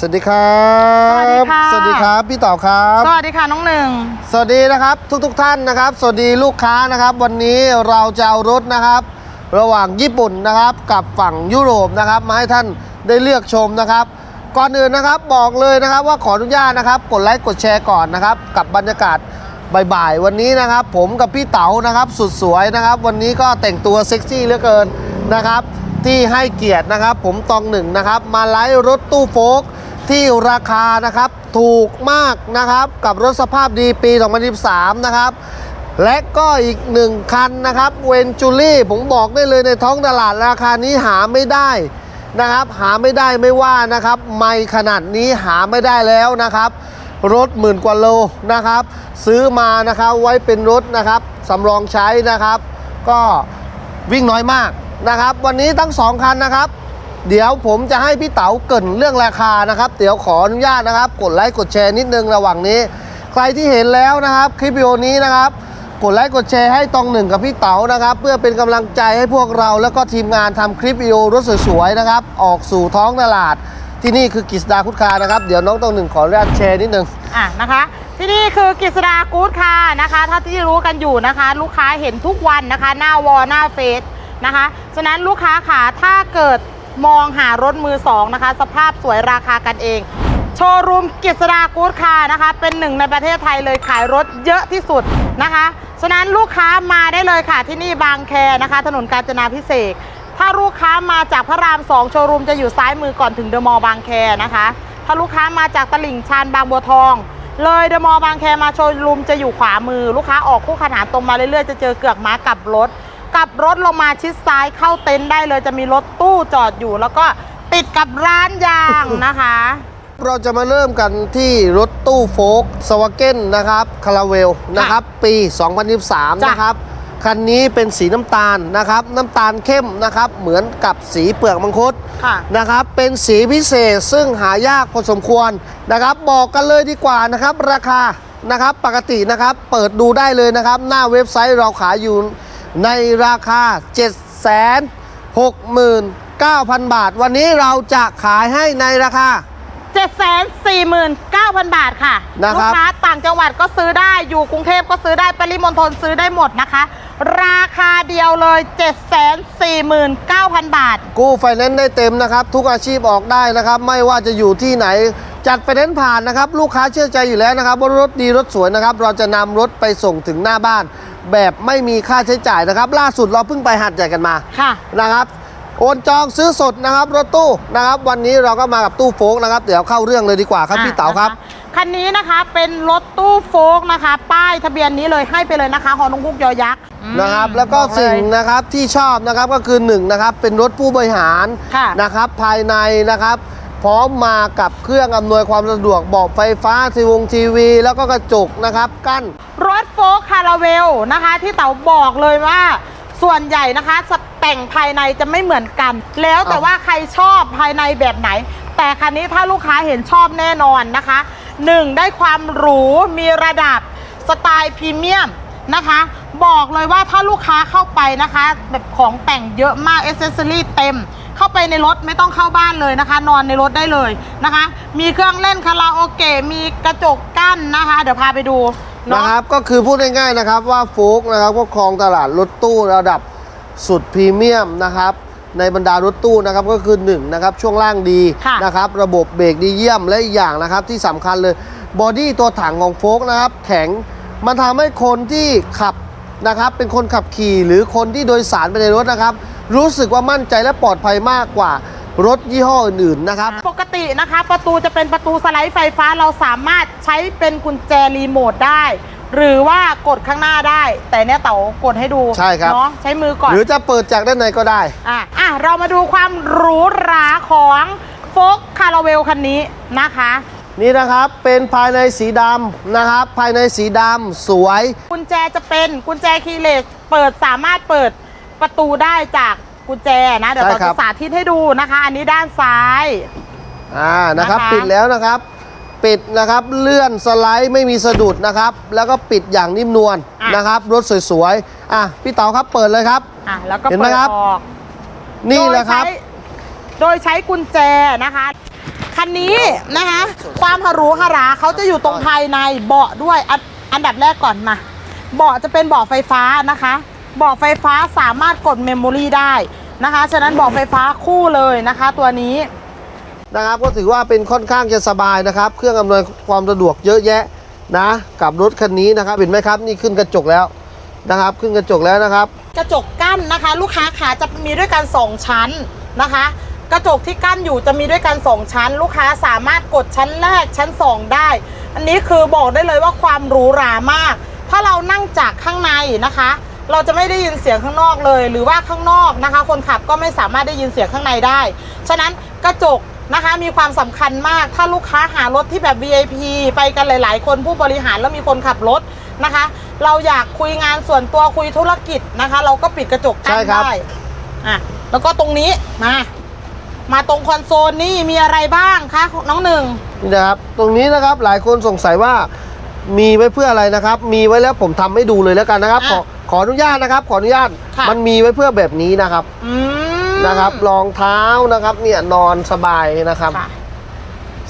สวัสดีครับสวัสดีค่ะ สวัสดีครับพี่ต่อครับ สวัสดีค่ะน้องหนึ่ง สวัสดีนะครับทุกๆทท่านนะครับ สวัสดีลูกค้านะครับ วันนี้เราจะเอารถนะครับ ระหว่างญี่ปุ่นนะครับ กับฝั่งยุโรปนะครับ มาให้ท่านได้เลือกชมนะครับ ก่อนอื่นนะครับบอกเลยนะครับว่าขออนุญาตนะครับ กดไลค์กดแชร์ก่อนนะครับ กับบรรยากาศบ่ายๆวันนี้นะครับ ผมกับพี่เต๋านะครับสุดสวยนะครับ วันนี้ก็แต่งตัวเซ็กซี่เหลือเกินนะครับ ที่ให้เกียรตินะครับ ผมตองหนึ่งนะครับ มาไลฟ์รถตู้โฟล์ก ที่ราคานะครับถูกมากนะครับกับรถสภาพดีปี 2013นะครับ และก็อีกหนึ่งคันนะครับเวนจูรี่ผมบอกได้เลยในท้องตลาดราคานี้หาไม่ได้นะครับ หาไม่ได้ไม่ว่านะครับไม่ขนาดนี้หาไม่ได้แล้วนะครับรถหมื่นกว่าโลนะครับ ซื้อมานะครับไว้เป็นรถนะครับสำรองใช้นะครับ ก็วิ่งน้อยมากนะครับ วันนี้ทั้งสองคันนะครับ เดี๋ยวผมจะให้พี่เต๋าเกินเรื่องราคานะครับ เดี๋ยวขออนุญาตนะครับ กดไลค์กดแชร์นิดนึงระหว่างนี้ ใครที่เห็นแล้วนะครับ คลิปวิดีโอนี้นะครับ กดไลค์กดแชร์ให้ตองหนึ่งกับพี่เต๋านะครับ เพื่อเป็นกำลังใจให้พวกเรา แล้วก็ทีมงานทำคลิปวิดีโอรถสวยๆนะครับ ออกสู่ท้องตลาด ที่นี่คือกิษดาคุดคานะครับเดี๋ยวน้องตองหนึ่งขออนุญาตแชร์นิดนึงอะนะคะที่นี่คือกฤษดากู๊ดค่ะนะคะถ้าที่รู้กันอยู่นะคะ ลูกค้าเห็นทุกวันนะคะ หน้าวอลหน้าเฟซนะคะฉะนั้นลูกค้าขาถ้าเกิด มองหารถมือสองนะคะ สภาพสวยราคากันเอง โชว์รูมกฤษดากู๊ดค่ะนะคะ เป็นหนึ่งในประเทศไทยเลยขายรถเยอะที่สุดนะคะ ฉะนั้นลูกค้ามาได้เลยค่ะที่นี่บางแคนะคะ ถนนกาญจนาพิเศษถ้าลูกค้ามาจากพระรามสองโชว์รูมจะอยู่ซ้ายมือก่อนถึงเดอะมอลล์บางแคนะคะ ถ้าลูกค้ามาจากตลิ่งชันบางบัวทอง เลยเดอะมอลล์บางแคมาโชว์รูมจะอยู่ขวามือ ลูกค้าออกคู่ขนานตรงมาเรื่อยๆจะเจอเกือกม้ากลับรถ กลับรถลงมาชิดซ้ายเข้าเต็นท์ได้เลยจะมีรถตู้จอดอยู่ แล้วก็ติดกับร้านยางนะคะ เราจะมาเริ่มกันที่รถตู้โฟล์กสวาเกนนะครับคาราเวลนะครับ ปี 2023จ้ะนะครับคันนี้เป็นสีน้ำตาลนะครับ น้ำตาลเข้มนะครับ เหมือนกับสีเปลือกมังคุดค่ะนะครับ เป็นสีพิเศษซึ่งหายากพอสมควรนะครับ บอกกันเลยดีกว่านะครับ ราคานะครับปกตินะครับ เปิดดูได้เลยนะครับ หน้าเว็บไซต์เราขายอยู่ ในราคา 7 6 9 0 0 0 บาท วันนี้เราจะขายให้ในราคา 749,000 บาทค่ะนะครับลูกค้าต่างจังหวัดก็ซื้อได้อยู่กรุงเทพก็ซื้อได้ปริมณฑลซื้อได้หมดนะคะ ราคาเดียวเลย 749,000 บาท กู้ไฟแนนซ์ได้เต็มนะครับ ทุกอาชีพออกได้นะครับ ไม่ว่าจะอยู่ที่ไหน จัดไฟแนนซ์ผ่านนะครับ ลูกค้าเชื่อใจอยู่แล้วนะครับว่ารถดีรถสวยนะครับ เราจะนำรถไปส่งถึงหน้าบ้าน แบบไม่มีค่าใช้จ่ายนะครับ ล่าสุดเราเพิ่งไปหัดใหญ่กันมาค่ะ นะครับ โอนจองซื้อสดนะครับ รถตู้นะครับ วันนี้เราก็มากับตู้โฟกนะครับ เดี๋ยวเข้าเรื่องเลยดีกว่าครับพี่เต๋าครับอะนะคะคันนี้นะคะเป็นรถตู้โฟกนะคะ ป้ายทะเบียนนี้เลยให้ไปเลยนะคะฮอนงกุกยอยักษ์อืมนะครับ แล้วก็บอกเยสิ่งนะครับที่ชอบนะครับก็คือหนึ่งนะครับเป็นรถผู้บริหารค่ะนะครับภายในนะครับ พร้อมมากับเครื่องอำนวยความสะดวกบอกไฟฟ้าทีวงทีวี แล้วก็กระจกนะครับกั้น รถโฟกคาราเวลนะคะ ที่เต๋าบอกเลยว่าส่วนใหญ่นะคะสแต่งภายในจะไม่เหมือนกัน แล้วแต่ว่าใครชอบภายในแบบไหน แต่คันนี้ถ้าลูกค้าเห็นชอบแน่นอนนะคะหนึ่งได้ความหรูมีระดับสไตล์พรีเมียมนะคะ บอกเลยว่าถ้าลูกค้าเข้าไปนะคะ แบบของแต่งเยอะมากเอเซสซอรี่เต็ม เข้าไปในรถไม่ต้องเข้าบ้านเลยนะคะ นอนในรถได้เลยนะคะ มีเครื่องเล่นคาราโอเกะมีกระจกกั้นนะคะ เดี๋ยวพาไปดูเนาะนะครับก็คือพูดง่ายๆนะครับว่าโฟกนะครับก็ครองตลาดรถตู้ระดับสุดพรีเมียมนะครับ ในบรรดารถตู้นะครับก็คือ1นงนะครับช่วงล่างดีค่ะนะครับระบบเบรกดีเยี่ยมและอีกอย่างนะครับที่สำคัญเลยบอดี้ตัวถังของโฟกนะครับแข็งมันทำให้คนที่ขับนะครับเป็นคนขับขี่หรือคนที่โดยสารไปในรถนะครับ รู้สึกว่ามั่นใจและปลอดภัยมากกว่ารถยี่ห้ออื่นๆนะครับ ปกตินะคะ ประตูจะเป็นประตูสไลด์ไฟฟ้าเราสามารถใช้เป็นกุญแจรีโมทได้ หรือว่ากดข้างหน้าได้ แต่เนี่ยเต๋ากดให้ดูใช่ครับ เนาะใช้มือก่อน หรือจะเปิดจากด้านในก็ได้ อะอะ เรามาดูความหรูหราของโฟกคาราเวลคันนี้นะคะ นี่นะครับเป็นภายในสีดำนะครับ ภายในสีดำสวย กุญแจจะเป็นกุญแจคีย์เลสเปิดสามารถเปิด ประตูได้จากกุญแจนะเดี๋ยวใช่เราครัจะบ สาธิตให้ดูนะคะ อันนี้ด้านซ้าย อ่านะครับนะคะ ปิดแล้วนะครับ ปิดนะครับเลื่อนสไลด์ไม่มีสะดุดนะครับ แล้วก็ปิดอย่างนิ่มนวลนะครับรถสวยๆอะพี่เต๋าครับเปิดเลยครับ อะแล้วก็เห็นไหมเปิดครับ ออก นี่แหละครับ โดยใช้โดยใช้กุญแจนะคะ คันนี้นะคะ ความหรูหราเขาจะอยู่ตรงภายในเบาะด้วยอันอันดับแรกก่อนมา เบาะจะเป็นเบาะไฟฟ้านะคะ เบาะไฟฟ้าสามารถกดเมมโมรีได้นะคะ ฉะนั้นเบาะไฟฟ้าคู่เลยนะคะ ตัวนี้นะครับก็ถือว่าเป็นค่อนข้างจะสบายนะครับ เครื่องอำนวยความสะดวกเยอะแยะนะ กับรถคันนี้นะครับเห็นไหมครับนี่ขึ้นกระจกแล้วนะครับ ขึ้นกระจกแล้วนะครับ กระจกกั้นนะคะ ลูกค้าขาจะมีด้วยกัน 2 ชั้นนะคะ กระจกที่กั้นอยู่จะมีด้วยกัน 2 ชั้น ลูกค้าสามารถกดชั้นแรกชั้น 2 ได้ อันนี้คือบอกได้เลยว่าความหรูหรามาก ถ้าเรานั่งจากข้างในนะคะ เราจะไม่ได้ยินเสียงข้างนอกเลย หรือว่าข้างนอกนะคะ คนขับก็ไม่สามารถได้ยินเสียงข้างในได้ ฉะนั้นกระจกนะคะมีความสำคัญมากถ้าลูกค้าหารถที่แบบ VIP ไปกันหลาย ๆ คนผู้บริหารแล้วมีคนขับรถนะคะ เราอยากคุยงานส่วนตัวคุยธุรกิจนะคะ เราก็ปิดกระจกกั้ใช่นครับได้อะแล้วก็ตรงนี้มามาตรงคอนโซลนี่มีอะไรบ้างคะน้องหนึ่งนี่นะครับตรงนี้นะครับหลายคนสงสัยว่ามีไว้เพื่ออะไรนะครับ มีไว้แล้วผมทำให้ดูเลยแล้วกันนะครับ ขอขออนุญาตนะครับ ขออนุญาตค่ะ มันมีไว้เพื่อแบบนี้นะครับอืมนะครับรองเท้านะครับเนี่ยนอนสบายนะครับ ค่ะ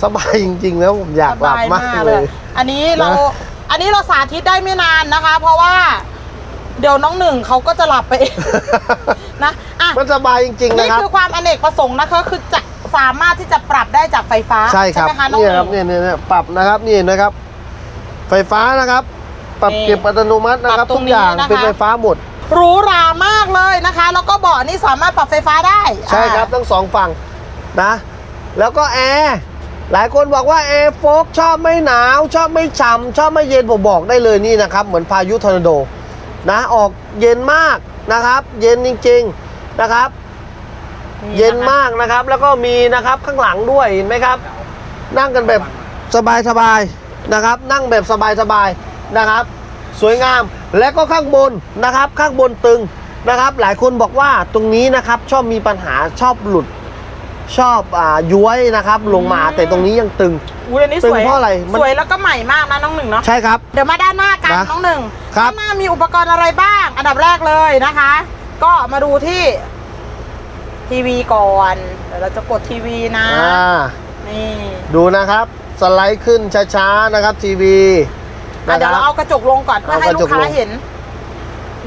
สบายจริงๆแล้วผมอยากหลับมากเลย อันนี้เรานะอันนี้เราสาธิตได้ไม่นานนะคะ เพราะว่า เดี๋ยวน้องหนึ่งเขาก็จะหลับไปเองนะอะ มันสบายจริง ๆนี่นะครับ คือความอเนกประสงค์นะคะคือจะสามารถที่จะปรับได้จากไฟฟ้าใช่ครับไหมคะน้องเนี่ยหครันึ่บงเนี่ยเนี่ยเนี่ยปรับนะครับนี่นะครับ ไฟฟ้านะครับ ปรับนี่เก็บอัตโนมัตินะครับปรับตรทุงกนี้อย่างนะคะเป็นไฟฟ้าหมดหรูหรามากเลยนะคะ แล้วก็เบาะนี่สามารถปรับไฟฟ้าได้ ใช่ครับอ่าทั้งสองฝั่งนะ แล้วก็แอร์หลายคนบอกว่าแอร์โฟกชอบไม่หนาว ชอบไม่ฉ่ำชอบไม่เย็นผมบอกได้เลยนี่นะครับ เหมือนพายุทอร์นาโดนะออกเย็นมากนะครับ เย็นจริง ๆนะครับ เย็นมากนะครับ แล้วก็มีนะครับข้างหลังด้วยเห็นไหมครับ นั่งกันแบบสบายๆนะครับ นั่งแบบสบายๆ นะครับ สวยงามและก็ข้างบนนะครับ ข้างบนตึงนะครับ หลายคนบอกว่าตรงนี้นะครับชอบมีปัญหาชอบหลุดชอบอ่าย้วยนะครับ ลงมาแต่ตรงนี้ยังตึง อุ้ยอันนี้ตึสงวยเพราะอะไรมัน สวยแล้วก็ใหม่มากนะน้องหนึ่งเนาะใช่ครับ เดี๋ยวมาด้านหน้ากันนะน้องหนึ่งครับ ด้านหน้ามีอุปกรณ์อะไรบ้าง อันดับแรกเลยนะคะ ก็มาดูที่ทีวีก่อนเดี๋ยวเราจะกดทีวีนะอ่านี่ดูนะครับ สไลด์ขึ้นช้าๆนะครับทีวี อะนะเดี๋ยวคเรารับเอากระจกลงก่อนเพื่อเอาให้กระลูจกกค้าลงเห็น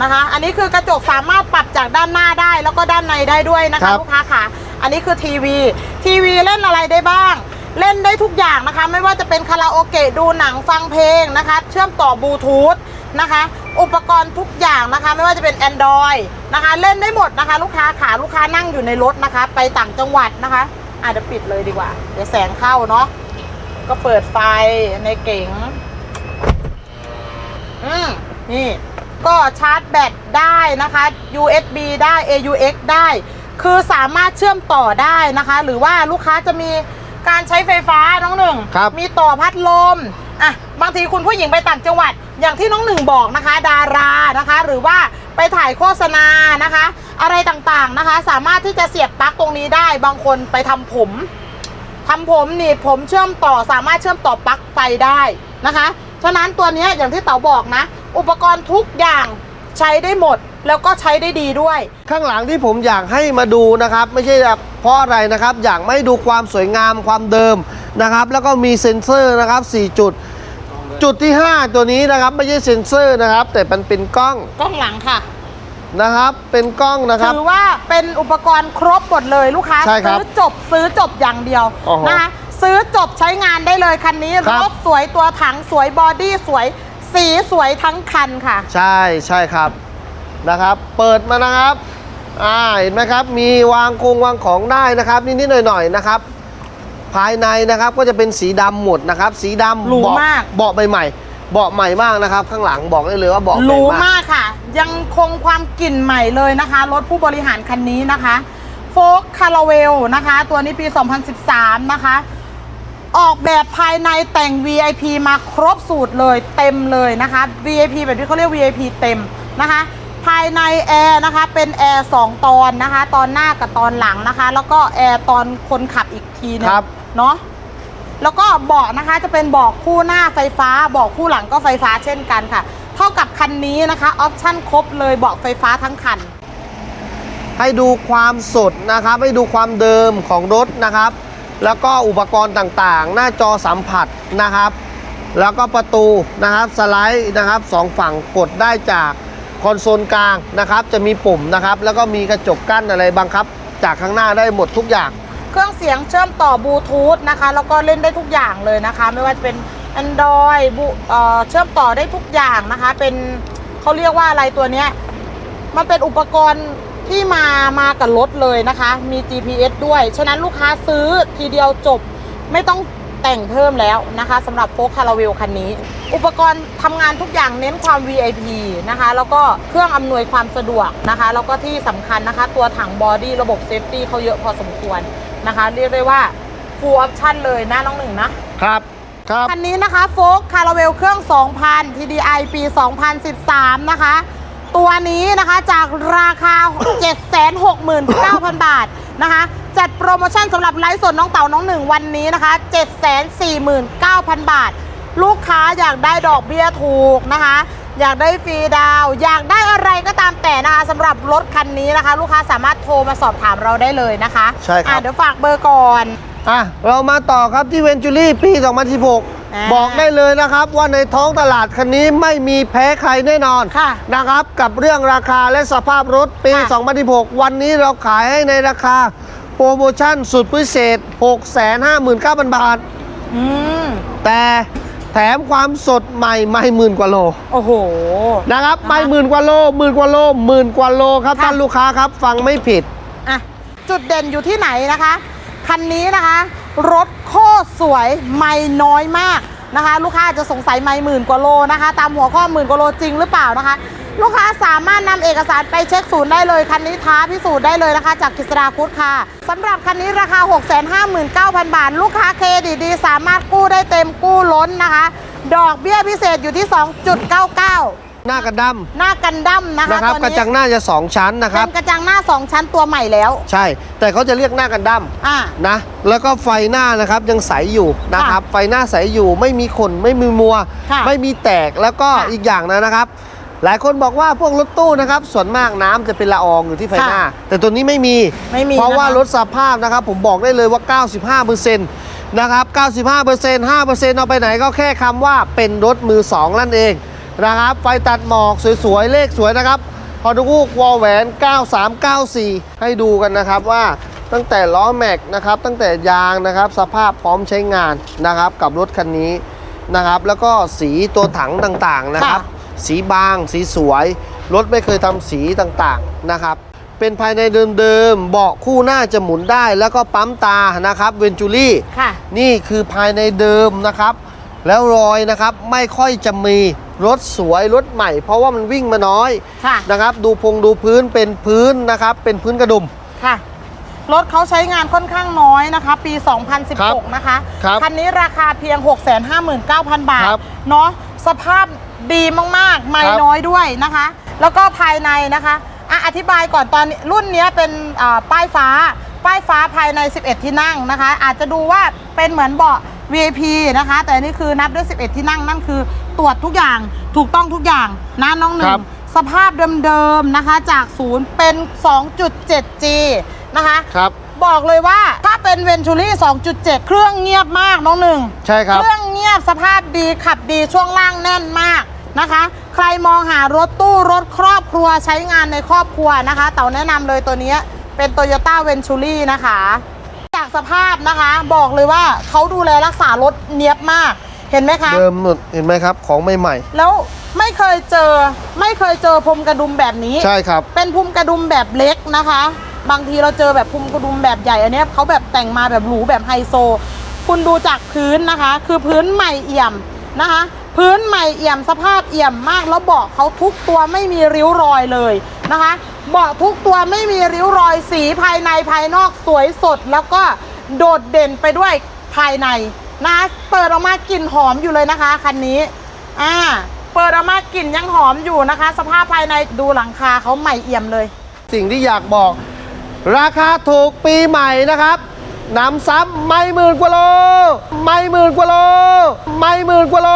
นะคะ อันนี้คือกระจกสามารถปรับจากด้านหน้าได้แล้วก็ด้านในได้ด้วยนะครัคะบ ลูกค้าค่ะ อันนี้คือทีวีทีวีเล่นอะไรได้บ้าง เล่นได้ทุกอย่างนะคะ ไม่ว่าจะเป็นคาราโอเกะดูหนังฟังเพลงนะคะ เชื่อมต่อบลูทูธนะคะ อุปกรณ์ทุกอย่างนะคะ ไม่ว่าจะเป็น Android นะคะ เล่นได้หมดนะคะ ลูกค้าขาลูกค้านั่งอยู่ในรถนะคะ ไปต่างจังหวัดนะคะอาจจะเดี๋ยวปิดเลยดีกว่า เดี๋ยวแสงเข้าเนาะก็เปิดไฟในเก๋ง อืมนี่ ก็ชาร์จแบตได้นะคะ USB ได้ AUX ได้ คือสามารถเชื่อมต่อได้นะคะ หรือว่าลูกค้าจะมีการใช้ไฟฟ้าน้องหนึ่ง ครับ มีต่อพัดลม อะ บางทีคุณผู้หญิงไปต่างจังหวัด อย่างที่น้องหนึ่งบอกนะคะ ดารานะคะ หรือว่าไปถ่ายโฆษณานะคะ อะไรต่างๆนะคะ สามารถที่จะเสียบปลั๊กตรงนี้ได้ บางคนไปทำผมทำผมหนีบผมเชื่อมต่อสามารถเชื่อมต่อปลั๊กไฟได้นะคะ ฉะนั้นตัวเนี้ยอย่างที่เต๋าบอกนะ อุปกรณ์ทุกอย่างใช้ได้หมดแล้วก็ใช้ได้ดีด้วย ข้างหลังที่ผมอยากให้มาดูนะครับ ไม่ใช่แบบเพราะอะไรนะครับ อยากไม่ดูความสวยงามความเดิมนะครับ แล้วก็มีเซ็นเซอร์นะครับ 4 จุด จุดที่ 5 ตัวนี้นะครับ ไม่ใช่เซ็นเซอร์นะครับ แต่มันเป็นกล้องกล้องหลังค่ะนะครับเป็นกล้องนะครับถือว่าเป็นอุปกรณ์ครบหมดเลยลูกค้าใช่ครับซื้อจบซื้อจบอย่างเดียวโอ้โหนะคะ ซื้อจบใช้งานได้เลยคันนี้ครัรบถสวยตัวถังสวยบอดี้สวย สีสวยทั้งคันค่ะ ใช่ใช่ครับนะครับ เปิดมานะครับอ่าเห็นไหมครับ มีวางคงวางของได้นะครับ นิดๆหน่อยๆนะครับ ภายในนะครับก็จะเป็นสีดำหมดนะครับ สีดำหรูเบาะมาก เบาะใหม่ๆเบาะใหม่มากนะครับ ข้างหลังบอกได้เลยว่าเบาะหใหม่รูมาก มากค่ะ ยังคงความกลิ่นใหม่เลยนะคะ รถผู้บริหารคันนี้นะคะโฟกคาราเวลนะคะ ตัวนี้ปี 2013 นะคะ ออกแบบภายในแต่ง VIP มาครบสูตรเลยเต็มเลยนะคะ VIP แบบที่เขาเรียก VIP เต็มนะคะ ภายในแอร์นะคะเป็นแอร์2ตอนนะคะ ตอนหน้ากับตอนหลังนะคะ แล้วก็แอร์ตอนคนขับอีกทีหนึงครับ เนาะแล้วก็เบาะนะคะจะเป็นเบาะคู่หน้าไฟฟ้าเบาะคู่หลังก็ไฟฟ้าเช่นกันค่ะ เท่ากับคันนี้นะคะออปชั่นครบเลยเบาะไฟฟ้าทั้งคัน ให้ดูความสดนะครับ ให้ดูความเดิมของรถนะครับ แล้วก็อุปกรณ์ต่างๆ หน้าจอสัมผัสนะครับ แล้วก็ประตูนะครับสไลด์นะครับสองฝั่งกดได้จากคอนโซลกลางนะครับ จะมีปุ่มนะครับ แล้วก็มีกระจกกั้นอะไรบังคับ จากข้างหน้าได้หมดทุกอย่าง เครื่องเสียงเชื่อมต่อบลูทูธนะคะ แล้วก็เล่นได้ทุกอย่างเลยนะคะ ไม่ว่าจะเป็น Android บเอ่อเชื่อมต่อได้ทุกอย่างนะคะ เป็นเขาเรียกว่าอะไรตัวเนี้ยมันเป็นอุปกรณ์ ที่มามากับรถเลยนะคะ มี GPS ด้วย ฉะนั้นลูกค้าซื้อทีเดียวจบไม่ต้องแต่งเพิ่มแล้วนะคะสำหรับโฟกคาราเวลคันนี้ อุปกรณ์ทำงานทุกอย่างเน้นความ VIP นะคะ แล้วก็เครื่องอำนวยความสะดวกนะคะ แล้วก็ที่สำคัญนะคะ ตัวถังบอดี้ระบบเซฟตี้เขาเยอะพอสมควรนะคะ เรียกได้ว่า full option เลยนะน้องหนึ่งนะ ครับ ครับ คันนี้นะคะโฟกคาราเวลเครื่อง 2,000 TDI ปี 2013 นะคะ ตัวนี้นะคะจากราคา 769,000 บาทนะคะจัดโปรโมชั่นสำหรับไลฟ์สดน้องเต่าน้องหนึ่งวันนี้นะคะ 749,000 บาท ลูกค้าอยากได้ดอกเบี้ยถูกนะคะ อยากได้ฟรีดาวน์อยากได้อะไรก็ตามแต่นะคะสำหรับรถคันนี้นะคะ ลูกค้าสามารถโทรมาสอบถามเราได้เลยนะคะใช่ครับ อะเดี๋ยวฝากเบอร์ก่อน อะ เรามาต่อครับที่เวนจูรี่ปีอ่า2016 บอกได้เลยนะครับว่าในท้องตลาดคันนี้ไม่มีแพ้ใครแน่นอนค่ะนะครับกับเรื่องราคาและสภาพรถปีค่ะ2016 วันนี้เราขายให้ในราคาโปรโมชั่นสุดพิเศษ 659,000 บาทอืมแต่แถมความสดใหม่ไม่หมื่นกว่าโล โอ้โห นะครับนะคะไม่หมื่นกว่าโลหมื่นกว่าโลหมื่นกว่าโลครับค่ะท่านลูกค้าครับฟังไม่ผิด อะ จุดเด่นอยู่ที่ไหนนะคะ คันนี้นะคะ รถโคตรสวยไม่น้อยมากนะคะ ลูกค้าจะสงสัยไม่หมื่นกว่าโลนะคะ ตามหัวข้อหมื่นกว่าโลจริงหรือเปล่านะคะ ลูกค้าสามารถนำเอกสารไปเช็คศูนย์ได้เลย คันนี้ท้าพิสูจน์ได้เลยนะคะ จากกิษดาคุดค่ะสำหรับคันนี้ราคา 659,000 บาท ลูกค้าเครดิตดี สามารถกู้ได้เต็มกู้ล้นนะคะ ดอกเบี้ยพิเศษอยู่ที่ 2.99 หน้ากันดหน้ากันดั้มนะำคะนะครับ ตัวกระนี้จังหน้าจะสองชั้นนะคเป็รับนกระจังหน้า 2 ชั้นตัวใหม่แล้ว ใช่ แต่เขาจะเรียกหน้ากันดั้มอ่า นะ แล้วก็ไฟหน้านะครับยังใสอยู่นะครับ ไฟหน้าใสอยู่ไม่มีขนไม่มีมัว ค่ะไม่มีแตกแล้วก็ค่ะอีกอย่างนะนะครับ หลายคนบอกว่าพวกรถตู้นะครับ ส่วนมากน้ำจะเป็นละอองอยู่ที่ไฟหน้า แต่ตัวนี้ไม่มี ไม่มีเพราะว่านะคะรถสภาพนะครับ ผมบอกได้เลยว่า 95%นะครับ 95% 5%เอาไปไหนก็แค่คำว่าเป็นรถมือ2นั่นเอง นะครับไฟตัดหมอกสวยๆเลขสวยนะครับฮอนดูกวอลแหวน 9394 ให้ดูกันนะครับว่าตั้งแต่ล้อแม็กนะครับตั้งแต่ยางนะครับสภาพพร้อมใช้งานนะครับกับรถคันนี้นะครับ แล้วก็สีตัวถังต่างๆนะครับค่ะสีบางสีสวยรถไม่เคยทำสีต่างๆนะครับ เป็นภายในเดิมๆเบาะคู่หน้าจะหมุนได้ แล้วก็ปั๊มตานะครับเวนจูรี่ค่ะนี่คือภายในเดิมนะครับ แล้วรอยนะครับไม่ค่อยจะมีรถสวยรถใหม่ เพราะว่ามันวิ่งมาน้อยค่ะ นะครับ ดูพงดูพื้นเป็นพื้นนะครับ เป็นพื้นกระดุม ค่ะ รถเขาใช้งานค่อนข้างน้อยนะคะ ปี ครับ2016 นะคะครับคันนี้ราคาเพียง 659,000 บาท ครับเนาะสภาพดีมากๆ ไม่ครับ น้อยด้วยนะคะ แล้วก็ภายในนะคะอะอธิบายก่อนตอนนี้รุ่นเนี้ยเป็นอ่าป้ายฟ้า ป้ายฟ้าภายใน 11 ที่นั่งนะคะ อาจจะดูว่าเป็นเหมือนเบาะ VIP นะคะ แต่อันนี่คือนับด้วย 11 ที่นั่งนั่นคือตรวจทุกอย่างถูกต้องทุกอย่างนะน้องหนึ่ครังบสภาพเดิมๆนะคะจากศูนย์เป็น 2.7G นะคะ ครับ บอกเลยว่าถ้าเป็นเวนชูรี่2.7 เครื่องเงียบมากน้องหนึ่ง ใช่ครับ เครื่องเงียบสภาพดีขับดีช่วงล่างแน่นมากนะคะ ใครมองหารถตู้รถครอบครัวใช้งานในครอบครัวนะคะ เต่าแนะนำเลยตัวเนี้ยเป็น Toyota v e n t u r i นะคะ จากสภาพนะคะ บอกเลยว่าเขาดูแลรักษารถเนียบมากเห็นไหมคะ เดิมหมดเห็นไหมครับ ของใหม่แล้วไม่เคยเจอไม่เคยเจอพรมกระดุมแบบนี้ๆใช่ครับ เป็นพุ่มกระดุมแบบเล็กนะคะ บางทีเราเจอแบบพุ่มกระดุมแบบใหญ่อันเนี้ยเขาแบบแต่งมาแบบหรูแบบไฮโซ คุณดูจากพื้นนะคะ คือพื้นใหม่เอี่ยมนะคะ พื้นใหม่เอี่ยมสภาพเอี่ยมมากแล้วเบาะเขาทุกตัวไม่มีริ้วรอยเลยนะคะเบาะทุกตัวไม่มีริ้วรอยสีภายในภายนอกสวยสด แล้วก็โดดเด่นไปด้วยภายในนะคะเปิดออกมากลิ่นหอมอยู่เลยนะคะคันนี้อ่าเปิดออกมากลิ่นยังหอมอยู่นะคะ สภาพภายในดูหลังคาเขาใหม่เอี่ยมเลย สิ่งที่อยากบอก ราคาถูกปีใหม่นะครับ น้ำซ้ำไม่หมื่นกว่าโล ไม่หมื่นกว่าโล ไม่หมื่นกว่าโล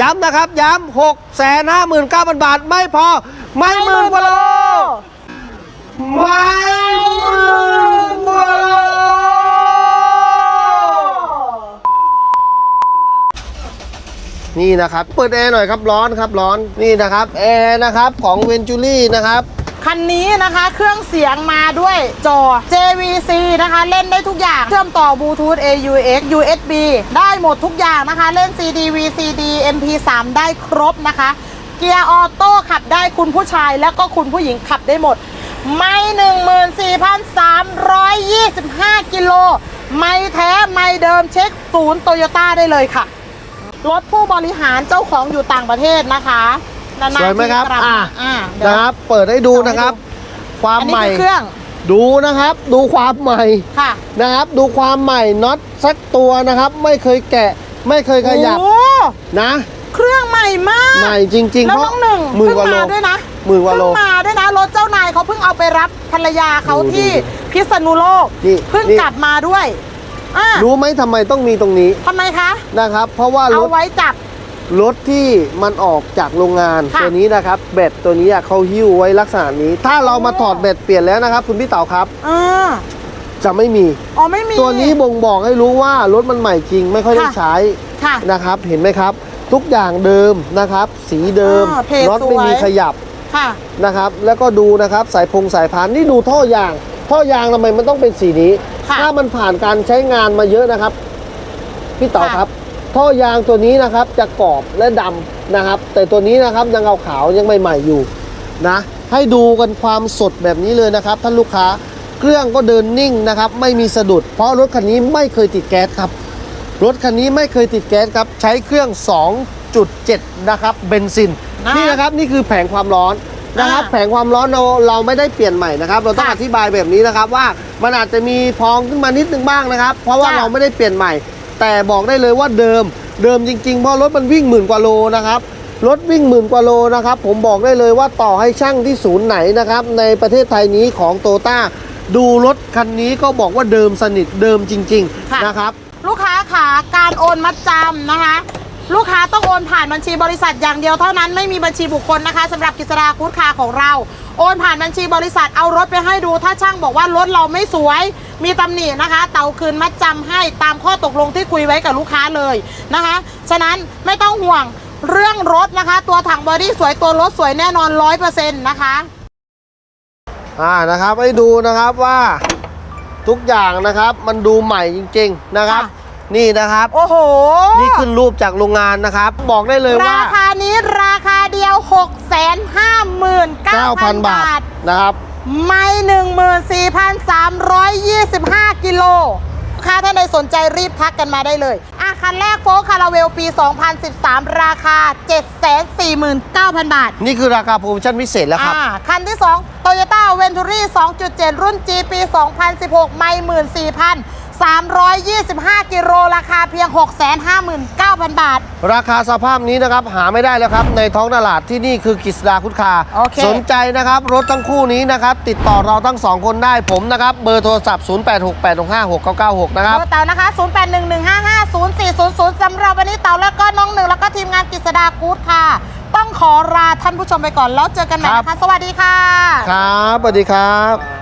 ย้ำนะครับ ย้ำหกแสนห้าหมื่นเก้าพันบาทไม่พอ ไม่หมื่นกว่าโล ไม่หมื่นกว่าโล นี่นะครับ เปิดแอร์หน่อยครับร้อนครับร้อนนี่นะครับแอร์นะครับของเวนจูรี่นะครับ คันนี้นะคะเครื่องเสียงมาด้วยจอ JVC นะคะเล่นได้ทุกอย่างเชื่อมต่อบลูทูธ AUX USB ได้หมดทุกอย่างนะคะ เล่น CD VCD MP3 ได้ครบนะคะ เกียร์ออโต้ขับได้คุณผู้ชายแล้วก็คุณผู้หญิงขับได้หมด ไม่14,325 กิโล ไม่แท้ไม่เดิมเช็คศูนย์โตโยต้าได้เลยค่ะ รถผู้บริหารเจ้าของอยู่ต่างประเทศนะคะ นานๆสวยไหมครับทีกลัอะ อ่าเดี๋ยวนะครับ เปิดให้ดูนะครับ ความอันใหนี้ม่ คือเครื่องดูนะครับ ดูความใหม่ ค่ะนะครับ ดูความใหม่น็อตสักตัวนะครับ ไม่เคยแกะ ไม่เคยขยับโอ้นะ เครื่องใหม่มากใหม่จริง ๆ แล้วเพน้ราะองหนึ่งหมื่นเพิ่กงว่าโล มาด้วยนะหมื่นกว่าโลเพิ่งมาด้วยนะรถเจ้านายเขาเพิ่งเอาไปรับภรรยาเขาดูที่ดูพิษณุโลกนี่เพิ่งนี่ กลับมาด้วยอ่ารู้ไหมทำไมต้องมีตรงนี้ทำไมคะ นะครับ เพราะว่ารเอาถไว้จับ รถที่มันออกจากโรงงานค่ะตัวนี้นะครับแบตตัวนี้อะเขาหิ้วไว้ลักษณะนี้ ถ้าเรามาถอดแบตเปลี่ยนแล้วนะครับ คุณพี่เต๋าครับอ่าจะไม่มี อ๋อไม่มี ตัวนี้บ่งบอกให้รู้ว่ารถมันใหม่จริงไม่ค่อยได้ค่ะ ใช้ค่ะ นะครับ เห็นไหมครับ ทุกอย่างเดิมนะครับ สีเดิมอ่าเพจน็อตไม่มีสวย ขยับค่ะ นะครับ แล้วก็ดูนะครับสายพงสายพานนี่ดูท่อยาง ท่อยางทำไมมันต้องเป็นสีนี้ ค่ะถ้ามันผ่านการใช้งานมาเยอะนะครับ พี่เต๋อค่ะ ครับ ท่อยางตัวนี้นะครับจะกรอบและดำนะครับ แต่ตัวนี้นะครับยังเอาขาวยังใหม่ๆอยู่นะ ให้ดูกันความสดแบบนี้เลยนะครับท่านลูกค้าเครื่องก็เดินนิ่งนะครับ ไม่มีสะดุด เพราะรถคันนี้ไม่เคยติดแก๊สครับ รถคันนี้ไม่เคยติดแก๊สครับ ใช้เครื่อง 2.7 นะครับเบนซินนะนี่นะครับนี่คือแผงความร้อนนะครับอ่าแผงความร้อนเราเราไม่ได้เปลี่ยนใหม่นะครับ เราต้องค่ะอธิบายแบบนี้นะครับว่ามันอาจจะมีพองขึ้นมานิดนึงบ้างนะครับ เพราะว่าจ้ะเราไม่ได้เปลี่ยนใหม่ แต่บอกได้เลยว่าเดิมเดิมจริงๆ เพราะรถมันวิ่งหมื่นกว่าโลนะครับรถวิ่งหมื่นกว่าโลนะครับ ผมบอกได้เลยว่าต่อให้ช่างที่ศูนย์ไหนนะครับ ในประเทศไทยนี้ของโตต้าดูรถคันนี้ก็บอกว่าเดิมสนิทเดิมจริงค่ะๆนะครับ ลูกค้าขาการโอนมัดจำนะคะ ลูกค้าต้องโอนผ่านบัญชีบริษัทอย่างเดียวเท่านั้นไม่มีบัญชีบุคคลนะคะสำหรับกิจราคูดคาของเรา โอนผ่านบัญชีบริษัทเอารถไปให้ดู ถ้าช่างบอกว่ารถเราไม่สวย มีตำหนินะคะ เต่าคืนมัดจำให้ตามข้อตกลงที่คุยไว้กับลูกค้าเลยนะคะ ฉะนั้นไม่ต้องห่วงเรื่องรถนะคะ ตัวถังบอดี้สวยตัวรถสวยแน่นอนร้อยเปอร์เซ็นต์นะคะอ่านะครับให้ดูนะครับว่าทุกอย่างนะครับมันดูใหม่จริง ๆ นะครับค่ะ นี่นะครับ โอ้โห นี่ขึ้นรูปจากโรงงานนะครับ บอกได้เลยว่า ราคานี้ราคาเดียว 6 5 9 0 0 9,000 0บาบาททนะครับ ไม่14,325กิโลลูกค้าท่านใดสนใจรีบทักกันมาได้เลยอะคันแรกโฟล์คาราเวลปี 2013 ราคา 749,000 บาท นี่คือราคาโปรโมชั่นพิเศษแล้วครับอ่าคันที่2 Toyota Venturi 2.7 รุ่น G ปี 2016 ไม่ 14,325 กิโลราคาเพียง 659,000 บาท ราคาสภาพนี้นะครับหาไม่ได้แล้วครับ ในท้องตลาดที่นี่คือกฤษดาคุดคา โอเค สนใจนะครับรถทั้งคู่นี้นะครับ ติดต่อเราทั้งสองคนได้ผมนะครับ เบอร์โทรศัพท์ 0868656996 นะครับเบอร์เต่านะคะ 0811550400สำหรับวันนี้เต่าแล้วก็น้องหนึ่งแล้วก็ทีมงานกฤษดากู๊ดค่ะ ต้องขอลาท่านผู้ชมไปก่อนแล้วเจอกันใหม่นะคะสวัสดีค่ะ ครับสวัสดีครับ